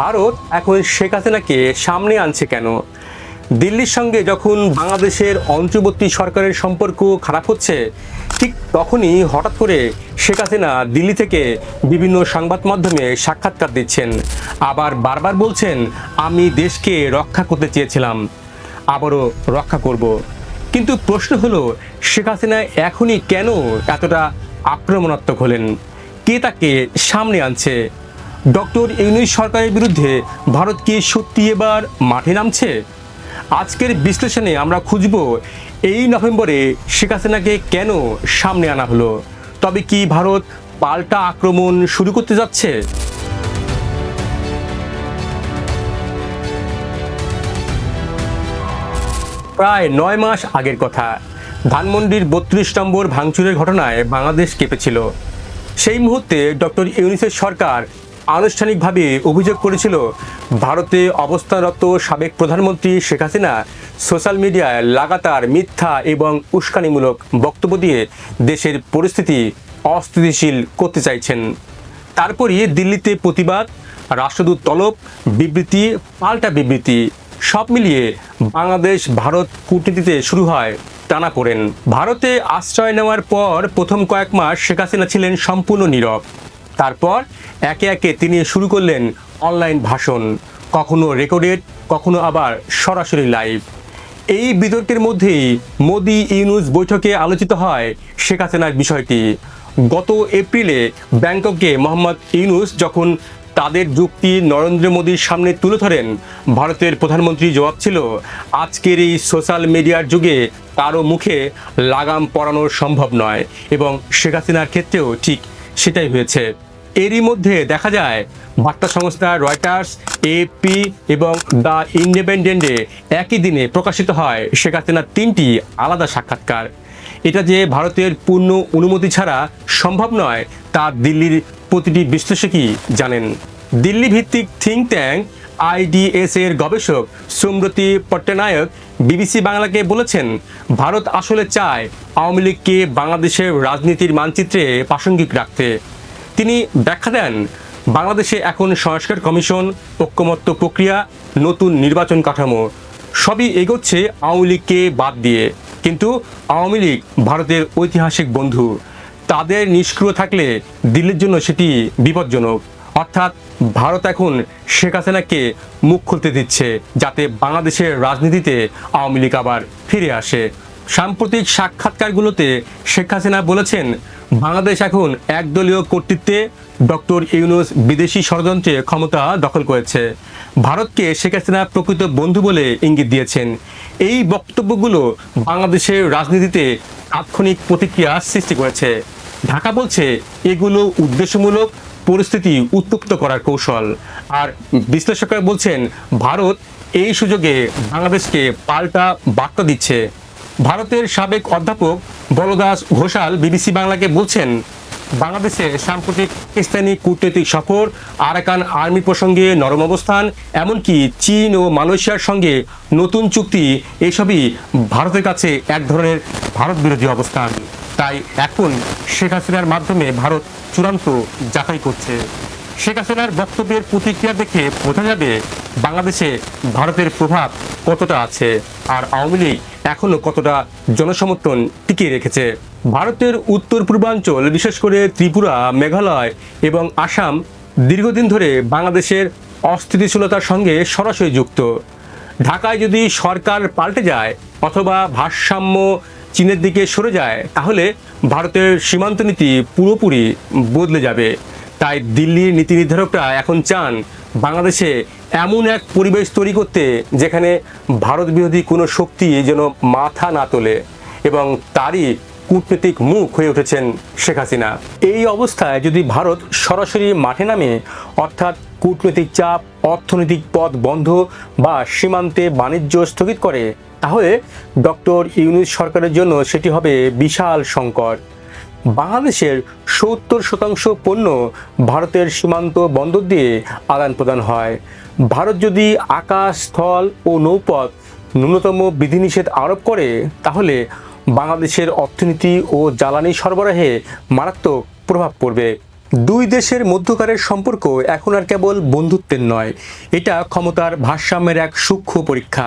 ভারত এখন শেখ হাসিনাকে সামনে আনছে কেন? দিল্লির সঙ্গে যখন বাংলাদেশের অন্তর্বর্তী সরকারের সম্পর্ক খারাপ হচ্ছে, ঠিক তখনই হঠাৎ করে শেখ হাসিনা দিল্লি থেকে বিভিন্ন সংবাদ মাধ্যমে সাক্ষাৎকার দিচ্ছেন। আবার বারবার বলছেন, আমি দেশকে রক্ষা করতে চেয়েছিলাম, আবারও রক্ষা করব। কিন্তু প্রশ্ন হলো, শেখ হাসিনা এখনই কেন এতটা আক্রমণাত্মক হলেন? কে তাকে সামনে আনছে? ডক্টর ইউনুস সরকারের বিরুদ্ধে ভারত কি সত্যি এবার মাঠে নামছে? আজকের বিশ্লেষণে আমরা খুঁজব এই নভেম্বরে শেখ হাসিনাকে কেন সামনে আনা হলো? তবে কি ভারত পাল্টা আক্রমণ শুরু করতে যাচ্ছে? প্রায় নয় মাস আগের কথা, ধানমন্ডির বত্রিশ নম্বর ভাঙচুরের ঘটনায় বাংলাদেশ কেঁপেছিল। সেই মুহূর্তে ডক্টর ইউনিসেফ সরকার আনুষ্ঠানিকভাবে অভিযোগ করেছিল, ভারতে অবস্থানরত সাবেক প্রধানমন্ত্রী শেখ হাসিনা সোশ্যাল মিডিয়ায় লাগাতার মিথ্যা এবং উস্কানিমূলক বক্তব্য দিয়ে দেশের পরিস্থিতি অস্থিতিশীল করতে চাইছেন। তারপরই দিল্লিতে প্রতিবাদ, রাষ্ট্রদূত তলব, বিবৃতি, পাল্টা বিবৃতি, সব মিলিয়ে বাংলাদেশ ভারত কূটনীতিতে শুরু হয় টানা পড়েন। ভারতে আশ্রয় নেওয়ার পর প্রথম কয়েক মাস শেখ হাসিনা ছিলেন সম্পূর্ণ নীরব। তারপর একে একে তিনি শুরু করলেন অনলাইন ভাষণ, কখনো রেকর্ডেড কখনো আবার সরাসরি লাইভ এই বিতর্কের মধ্যেই মোদি ইউনুস বৈঠকে আলোচিত হয় শেখ হাসিনার বিষয়টি। গত এপ্রিলে ব্যাংককে মোহাম্মদ ইউনুস যখন তাদের যুক্তি নরেন্দ্র মোদীর সামনে তুলে ধরেন, ভারতের প্রধানমন্ত্রী জবাব ছিল, আজকের এই সোশ্যাল মিডিয়ার যুগে কারও মুখে লাগাম পরানো সম্ভব নয়। এবং শেখ হাসিনার ক্ষেত্রেও ঠিক সেটাই হয়েছে। এরই মধ্যে দেখা যায়, বার্তা সংস্থা রয়টার্স এপি এবং দ্য ইন্ডিপেন্ডেন্টে একই দিনে প্রকাশিত হয় শেখ হাসিনার তিনটি আলাদা সাক্ষাৎকার। এটা যে ভারতের পূর্ণ অনুমতি ছাড়া সম্ভব নয়, তা দিল্লির প্রতিটি বিশ্লেষকই জানেন। দিল্লি ভিত্তিক থিঙ্ক ট্যাঙ্ক আইডিএস এর গবেষক সুম্রতি পট্টনায়ক বিবিসি বাংলাকে বলেছেন, ভারত আসলে চায় আওয়ামী লীগকে বাংলাদেশের রাজনীতির মানচিত্রে প্রাসঙ্গিক রাখতে। তিনি ব্যাখ্যা দেন, বাংলাদেশে এখন সংস্কার কমিশন, ঐক্যমত্য প্রক্রিয়া, নতুন নির্বাচন কাঠামো, সবই এগোচ্ছে আওয়ামী লীগকে বাদ দিয়ে। কিন্তু আওয়ামী লীগ ভারতের ঐতিহাসিক বন্ধু, তাদের নিষ্ক্রিয় থাকলে দিল্লির জন্য সেটি বিপজ্জনক। অর্থাৎ ভারত এখন শেখ হাসিনাকে মুখ খুলতে দিচ্ছে, যাতে বাংলাদেশের রাজনীতিতে আওয়ামী লীগ আবার ফিরে আসে। সাম্প্রতিক সাক্ষাৎকারগুলোতে শেখ হাসিনা বলেছেন, বাংলাদেশ এখন একদলীয় কর্তৃত্বে ডক্টর ইউনুস বিদেশি ষড়যন্ত্রে ক্ষমতা দখল করেছে। ভারতকে শেখ হাসিনা প্রকৃত বন্ধু বলে ইঙ্গিত দিয়েছেন। এই বক্তব্যগুলো বাংলাদেশের রাজনীতিতে তাৎক্ষণিক প্রতিক্রিয়া সৃষ্টি করেছে। ঢাকা বলছে, এগুলো উদ্দেশ্যমূলক পরিস্থিতি উত্তপ্ত করার কৌশল। আর বিশ্লেষকরা বলছেন, ভারত এই সুযোগে বাংলাদেশকে পাল্টা বার্তা দিচ্ছে। ভারতের সাবেক অধ্যাপক বলদাস ঘোষাল বিবিসি বাংলাকে বলছেন, বাংলাদেশে সাম্প্রতিক পাকিস্তানি কূটনৈতিক সফর, আরাকান আর্মি প্রসঙ্গে নরম অবস্থান, এমনকি চীন ও মালয়েশিয়ার সঙ্গে নতুন চুক্তি, এসবই ভারতের কাছে এক ধরনের ভারত বিরোধী অবস্থান। তাই এখন শেখ হাসিনার মাধ্যমে ভারত চূড়ান্ত যাচাই করছে। শেখ হাসিনার বক্তব্যের প্রতিক্রিয়া দেখে বোঝা যাবে, বাংলাদেশে ভারতের প্রভাব কতটা আছে আর আওয়ামী লীগ এখনও কতটা জনসমর্থন টিকিয়ে রেখেছে? ভারতের উত্তর পূর্বাঞ্চল, বিশেষ করে ত্রিপুরা, মেঘালয় এবং আসাম দীর্ঘদিন ধরে বাংলাদেশের অস্থিতিশীলতার সঙ্গে সরাসরি যুক্ত। ঢাকায় যদি সরকার পাল্টে যায় অথবা ভারসাম্য চীনের দিকে সরে যায়, তাহলে ভারতের সীমান্ত নীতি পুরোপুরি বদলে যাবে। তাই দিল্লির নীতি নির্ধারকরা এখন চান বাংলাদেশে এমন এক পরিবেশ তৈরি করতে যেখানে ভারত বিরোধী কোনো শক্তি যেন মাথা না তোলে এবং তারই কূটনৈতিক মুখ হয়ে উঠেছেন শেখ হাসিনা। এই অবস্থায় যদি ভারত সরাসরি মাঠে নামে, অর্থাৎ কূটনৈতিক চাপ, অর্থনৈতিক পথ বন্ধ বা সীমান্তে বাণিজ্য স্থগিত করে, তাহলে ডক্টর ইউনুস সরকারের জন্য সেটি হবে বিশাল সংকট। বাংলাদেশের সত্তর শতাংশ পণ্য ভারতের সীমান্ত বন্দর দিয়ে আদান প্রদান হয়। ভারত যদি আকাশ, স্থল ও নৌপথ ন্যূনতম বিধিনিষেধ আরোপ করে, তাহলে বাংলাদেশের অর্থনীতি ও জ্বালানি সরবরাহে মারাত্মক প্রভাব পড়বে। দুই দেশের মধ্যকারের সম্পর্ক এখন আর কেবল বন্ধুত্বের নয়, এটা ক্ষমতার ভারসাম্যের এক সূক্ষ্ম পরীক্ষা।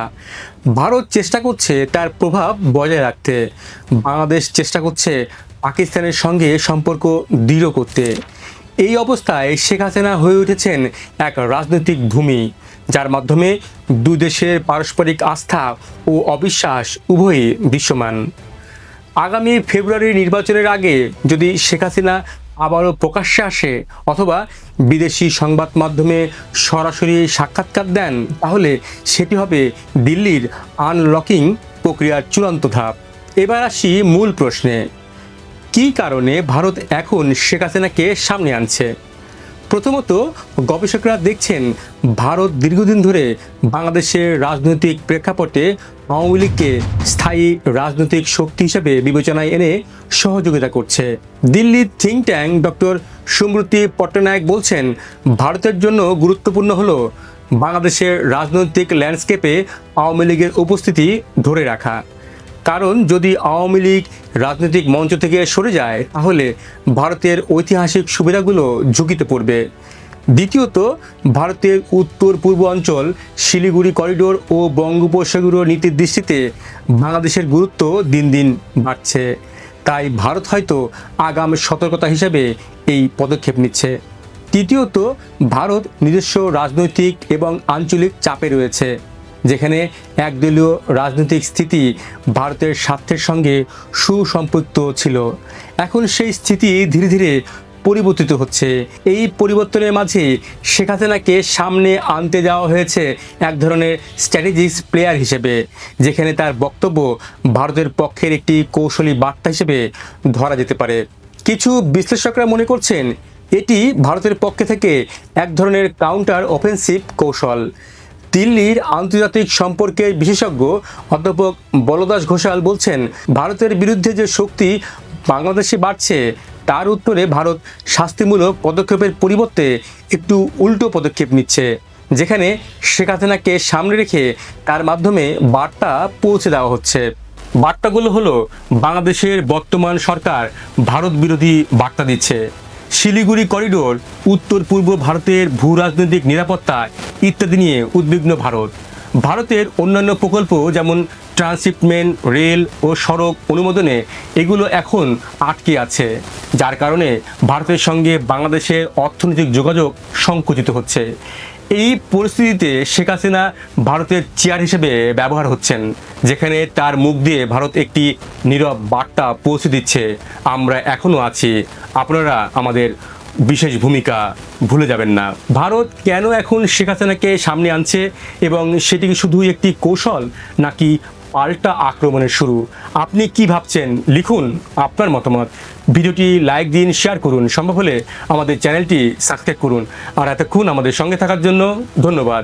ভারত চেষ্টা করছে তার প্রভাব বজায় রাখতে। বাংলাদেশ চেষ্টা করছে পাকিস্তানের সঙ্গে সম্পর্ক দৃঢ় করতে। এই অবস্থায় শেখ হাসিনা হয়ে উঠেছেন এক রাজনৈতিক ভূমি, যার মাধ্যমে দুই দেশের পারস্পরিক আস্থা ও অবিশ্বাস উভয়ই দৃশ্যমান। আগামী ফেব্রুয়ারি নির্বাচনের আগে যদি শেখ হাসিনা আবারও প্রকাশ্যে আসে অথবা বিদেশি সংবাদ মাধ্যমে সরাসরি সাক্ষাৎকার দেন, তাহলে সেটি হবে দিল্লির আনলকিং প্রক্রিয়ার চূড়ান্ত ধাপ। এবার আসি মূল প্রশ্নে। কী কারণে ভারত এখন শেখ হাসিনাকে সামনে আনছে? প্রথমত, গবেষকরা দেখছেন ভারত দীর্ঘদিন ধরে বাংলাদেশের রাজনৈতিক প্রেক্ষাপটে আওয়ামী লীগকে স্থায়ী রাজনৈতিক শক্তি হিসেবে বিবেচনায় এনে সহযোগিতা করছে। দিল্লির think tank doctor Smruti Pattanaik বলছেন, ভারতের জন্য গুরুত্বপূর্ণ হলো বাংলাদেশের রাজনৈতিক ল্যান্ডস্কেপে আওয়ামী লীগের উপস্থিতি ধরে রাখা। কারণ যদি আওয়ামী লীগ রাজনৈতিক মঞ্চ থেকে সরে যায়, তাহলে ভারতের ঐতিহাসিক সুবিধাগুলো ঝুঁকিতে পড়বে। দ্বিতীয়ত, ভারতের উত্তর পূর্ব অঞ্চল, শিলিগুড়ি করিডোর ও বঙ্গোপসাগরীয় নীতির দৃষ্টিতে বাংলাদেশের গুরুত্ব দিন দিন বাড়ছে। তাই ভারত হয়তো আগাম সতর্কতা হিসেবে এই পদক্ষেপ নিচ্ছে। তৃতীয়ত, ভারত নিজস্ব রাজনৈতিক এবং আঞ্চলিক চাপে রয়েছে। যেখানে একদলীয় রাজনৈতিক স্থিতি ভারতের স্বার্থের সঙ্গে সুসম্পৃক্ত ছিল। এখন সেই স্থিতি ধীরে ধীরে পরিবর্তিত হচ্ছে। এই পরিবর্তনের মাঝে শেখ হাসিনাকে সামনে আনতে যাওয়া হয়েছে এক ধরনের স্ট্র্যাটেজিক্স প্লেয়ার হিসেবে, যেখানে তার বক্তব্য ভারতের পক্ষের একটি কৌশলী বার্তা হিসেবে ধরা যেতে পারে। কিছু বিশ্লেষকরা মনে করছেন, এটি ভারতের পক্ষে থেকে এক ধরনের কাউন্টার অফেন্সিভ কৌশল। দিল্লির আন্তর্জাতিক সম্পর্কের বিশেষজ্ঞ অধ্যাপক বলদাস ঘোষাল বলছেন, ভারতের বিরুদ্ধে যে শক্তি বাংলাদেশে বাড়ছে, তার উত্তরে ভারত শাস্তিমূলক পদক্ষেপের পরিবর্তে একটু উল্টো পদক্ষেপ নিচ্ছে, যেখানে শেখ হাসিনাকে সামনে রেখে তার মাধ্যমে বার্তা পৌঁছে দেওয়া হচ্ছে। বার্তাগুলো হলো, বাংলাদেশের বর্তমান সরকার ভারত বিরোধী বার্তা দিচ্ছে। শিলিগুড়ি করিডোর, উত্তর পূর্ব ভারতের ভূ রাজনৈতিক নিরাপত্তা ইত্যাদি নিয়ে উদ্বিগ্ন ভারত। ভারতের অন্যান্য প্রকল্প যেমন ট্রান্সশিপমেন্ট, রেল ও সড়ক অনুমোদনে এগুলো এখন আটকে আছে, যার কারণে ভারতের সঙ্গে বাংলাদেশের অর্থনৈতিক যোগাযোগ সংকুচিত হচ্ছে। এই পরিস্থিতিতে শেখ হাসিনা ভারতের চেয়ার হিসেবে ব্যবহার হচ্ছেন, যেখানে তার মুখ দিয়ে ভারত একটি নীরব বার্তা পৌঁছে দিচ্ছে। আমরা এখনও আছি। আপনারা আমাদের বিশেষ ভূমিকা ভুলে যাবেন না। ভারত কেন এখন শেখ হাসিনাকে সামনে আনছে এবং সেটি কি শুধুই একটি কৌশল, নাকি পাল্টা আক্রমণের শুরু। আপনি কি ভাবছেন? লিখুন আপনার মতামত। ভিডিওটি লাইক দিন, শেয়ার করুন। সম্ভব হলে আমাদের চ্যানেলটি সাবস্ক্রাইব করুন। আর এতক্ষণ আমাদের সঙ্গে থাকার জন্য ধন্যবাদ।